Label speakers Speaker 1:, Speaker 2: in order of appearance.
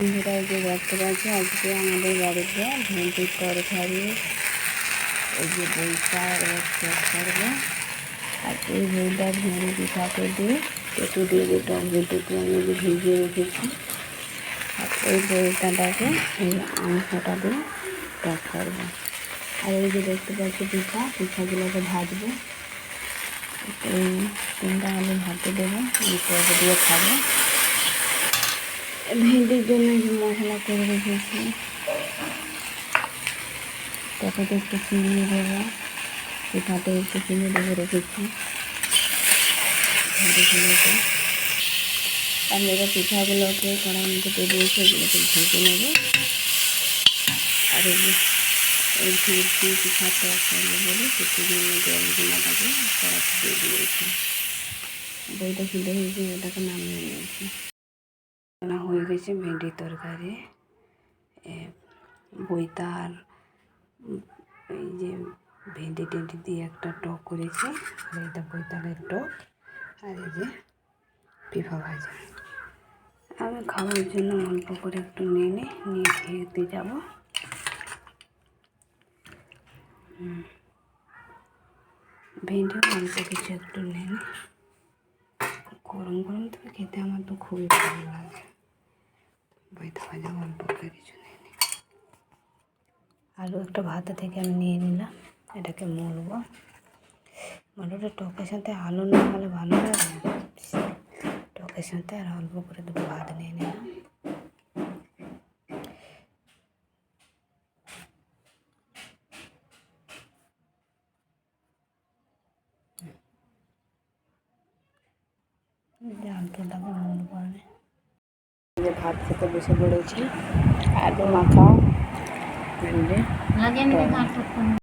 Speaker 1: বন্ধুরা যে দেখতে পাচ্ছি, আজকে আমাদের বাড়িতে ভেন্ডির তরকারি, এই যে বইটা করব। আর এই বইটা ভেন্ডি পিঠাকে দিয়ে একটু দিয়ে দিয়ে টক আমি ভিজিয়ে রেখেছি। আর এই বইটাটাকে এই মাংসটা দিয়ে টক করব। আর এই যে দেখতে পাচ্ছি, পিঠা, পিঠাগুলোকে ভাজবো। এই তিনটা আলু ভাতে দেবো দিয়ে খাব। ভেন্ডির জন্য মশলা করে রেখেছি। তারপরে একটু চিনি দেবো। পিঠাতে একটু চিনি দেবো রেখেছি। ভেন্ডিগুলোকে আমি এবার পিঠাগুলোকে কড়াই মধ্যে দিয়েছি, এগুলোকে ভেজে নেব। আর এই ভেজে পিঠাটা করব বলে একটু জল গুঁড়াটাকে কড়াতে দিয়ে দিয়েছি। বইটা সিদ্ধ হয়েছে ওটাকে নামিয়ে নিয়েছি। রান্না হয়ে গেছে ভেন্ডির তরকারি বইতার উম, এই যে ভেন্ডি টেন্ডি দিয়ে একটা টক করেছি আর এটা বইতালের টক আর এই যে পিফা ভাজা। আমি খাওয়ার জন্য অল্প করে একটু নিয়ে নিই নিয়ে খেতে যাব। হুম। ভেন্ডিও অল্প কিছু একটু নিয়ে নিই গরম গরম তো খেতে আমার তো খুবই ভালো লাগে। বইতে ভাজা অল্প করে কিছু নিয়ে নিই আলু একটা ভাতা থেকে আমি নিয়ে নিলাম, এটাকে মলবো। মলটা টকের সাথে আলু না হলে ভালো লাগে। টকের সাথে আর অল্প করে দুটো ভাত নিয়ে নিলাম। আলুটাকে মনে আমি যে ভাত খেতে বসে পড়েছি। আলু মাখা ভেন্ডি